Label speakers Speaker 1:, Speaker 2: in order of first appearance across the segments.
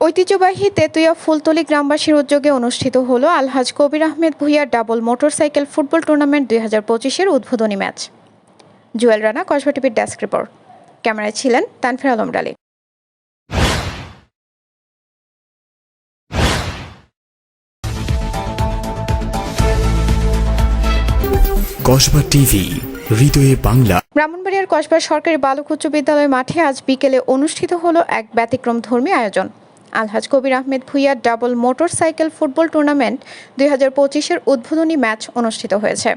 Speaker 1: ঐতিহ্যবাহী তেতুয়া ফুলতলি গ্রামবাসীর উদ্যোগে অনুষ্ঠিত হলো আলহাজ কবির আহমেদ ভুইয়ার ডাবল মোটরসাইকেল ফুটবল টুর্নামেন্ট দুই হাজার পঁচিশের উদ্বোধনী ম্যাচ। জুয়েল রানা কসবা টিভির ডেস্ক রিপোর্ট। ক্যামেরায় ছিলেন তানফির আলম ডালি।
Speaker 2: কসবা টিভি হৃদয়ে বাংলা।
Speaker 1: ব্রাহ্মণবাড়িয়ার কসবা সরকারি বালক উচ্চ বিদ্যালয় মাঠে আজ বিকেলে অনুষ্ঠিত হলো এক ব্যতিক্রম ধর্মী আয়োজন। আলহাজ কবির আহমেদ ভুইয়ার ডাবল মোটরসাইকেল ফুটবল টুর্নামেন্ট দুই হাজার পঁচিশের উদ্বোধনী ম্যাচ অনুষ্ঠিত হয়েছে।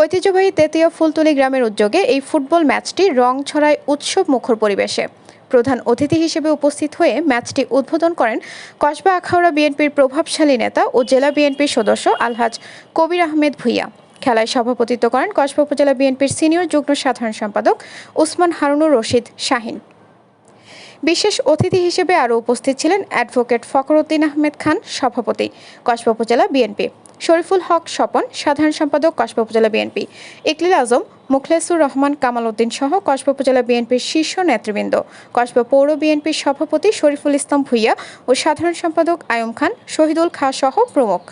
Speaker 1: ঐতিহ্যবাহী তেতিয়া ফুলতলি গ্রামের উদ্যোগে এই ফুটবল ম্যাচটি রং ছড়ায় উৎসব মুখর পরিবেশে। প্রধান অতিথি হিসেবে উপস্থিত হয়ে ম্যাচটি উদ্বোধন করেন কসবা আখাউড়া বিএনপির প্রভাবশালী নেতা ও জেলা বিএনপির সদস্য আলহাজ কবির আহমেদ ভুইয়া। খেলায় সভাপতিত্ব করেন কসবা উপজেলা বিএনপির সিনিয়র যুগ্ম সাধারণ সম্পাদক ওসমান হারুনুর রশিদ শাহিন। বিশেষ অতিথি হিসেবে আরও উপস্থিত ছিলেন অ্যাডভোকেট ফখরুদ্দিন আহমেদ খান, সভাপতি কসবা উপজেলা বিএনপি, শরীফুল হক স্বপন, সাধারণ সম্পাদক কসবা উপজেলা বিএনপি, ইকলিল আজম মুখলেসুর রহমান, কামাল উদ্দিন সহ কসবা উপজেলা বিএনপির শীর্ষ নেতৃবৃন্দ। কসবা পৌর বিএনপির সভাপতি শরীফুল ইসলাম ভুইয়া ও সাধারণ সম্পাদক আয়ম খান, শহীদুল খাঁ সহ প্রমুখ।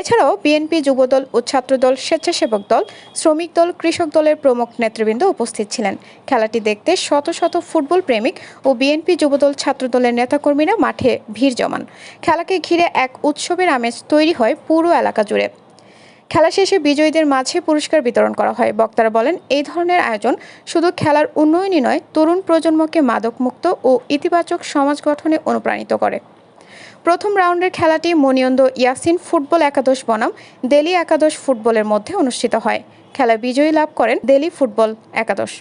Speaker 1: এছাড়াও বিএনপি যুবদল ও ছাত্রদল স্বেচ্ছাসেবক দল, শ্রমিক দল, কৃষক দলের প্রমুখ নেতৃবৃন্দ উপস্থিত ছিলেন। খেলাটি দেখতে শত শত ফুটবল প্রেমিক ও বিএনপি যুবদল ছাত্রদলের নেতাকর্মীরা মাঠে ভিড় জমান। খেলাকে ঘিরে এক উৎসবের আমেজ তৈরি হয় পুরো এলাকা জুড়ে। খেলা শেষে বিজয়ীদের মাঝে পুরস্কার বিতরণ করা হয়। বক্তারা বলেন, এই ধরনের আয়োজন শুধু খেলার উন্নয়নই নয়, তরুণ প্রজন্মকে মাদকমুক্ত ও ইতিবাচক সমাজ গঠনে অনুপ্রাণিত করে। প্রথম রাউন্ডের খেলাটি মনিয়ন্দ ইয়াসিন ফুটবল একাদশ বনাম, দেলি একাদশ ফুটবলের মধ্যে অনুষ্ঠিত হয়। খেলা বিজয়ী লাভ করেন দেলি ফুটবল একাদশ।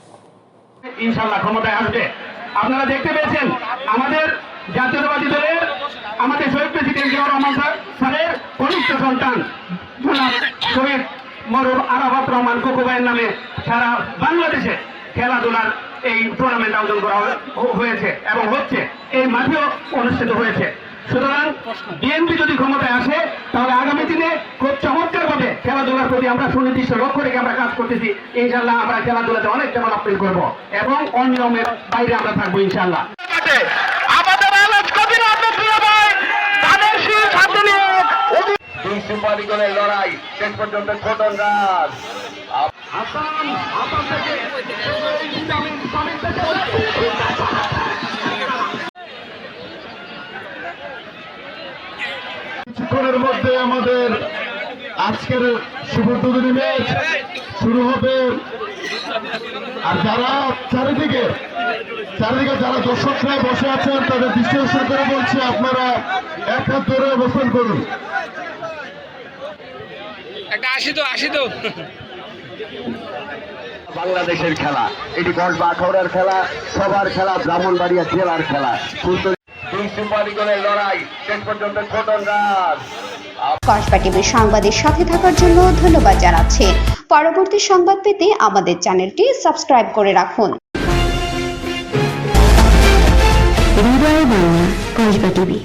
Speaker 3: আপনারা দেখতে পেয়েছেন, আমাদের জাতীয়তাবাদী দলের, আমাদের শহীদ প্রেসিডেন্ট জিয়াউর রহমান স্যার, স্যারের কনিষ্ঠ সন্তান। শহীদ মরুর আরাফাত রহমান কোকোবাইয়ের নামে সারা বাংলাদেশে খেলাধুলার এই টুর্নামেন্ট আয়োজন করা হয়ে- হয়েছে এবং হচ্ছে, এই মাঠেও অনুষ্ঠিত হয়েছে। সুতরাং বিএনপি যদি ক্ষমতায় আসে, তাহলে আগামী দিনে খুব চমৎকার ভাবে খেলাধুলার প্রতি আমরা সুনির্দিষ্ট লক্ষ্য রেখে আমরা কাজ করতেছি। ইনশাল্লাহ আমরা খেলাধুলাতে অনেক ডেভেলপমেন্ট করব এবং অনিয়মের বাইরে আমরা থাকব ইনশাল্লাহ আমাদের আলোচ কবির আহমেদ ভাই তাদের শির সাথে নিয়ে দুই সুপারি লড়াই শেষ পর্যন্ত ছোটন রাজ।
Speaker 4: কিছুক্ষণের মধ্যে আমাদের আজকের শুভ ম্যাচ শুরু হবে। আর যারা চারিদিকে চারিদিকে যারা দর্শকরা বসে আছেন, তাদের আকর্ষণ করে বলছি, আপনারা এক হাত ধরে অবস্থান করুন।
Speaker 5: একটা আসি তো আসি তো।
Speaker 3: বাংলাদেশের খেলা এটি কসবা আখাউড়ার খেলা? সবার খেলা ব্রাহ্মণবাড়িয়া জেলার খেলা। ফুলতলি দুই লড়াই শেষ পর্যন্ত ছোটন রাজ
Speaker 6: কসবা টিভির সংবাদের সাথে থাকার জন্য ধন্যবাদ জানাচ্ছি। পরবর্তী সংবাদ পেতে আমাদের চ্যানেলটি সাবস্ক্রাইব করে রাখুন।
Speaker 7: কসবা টিভি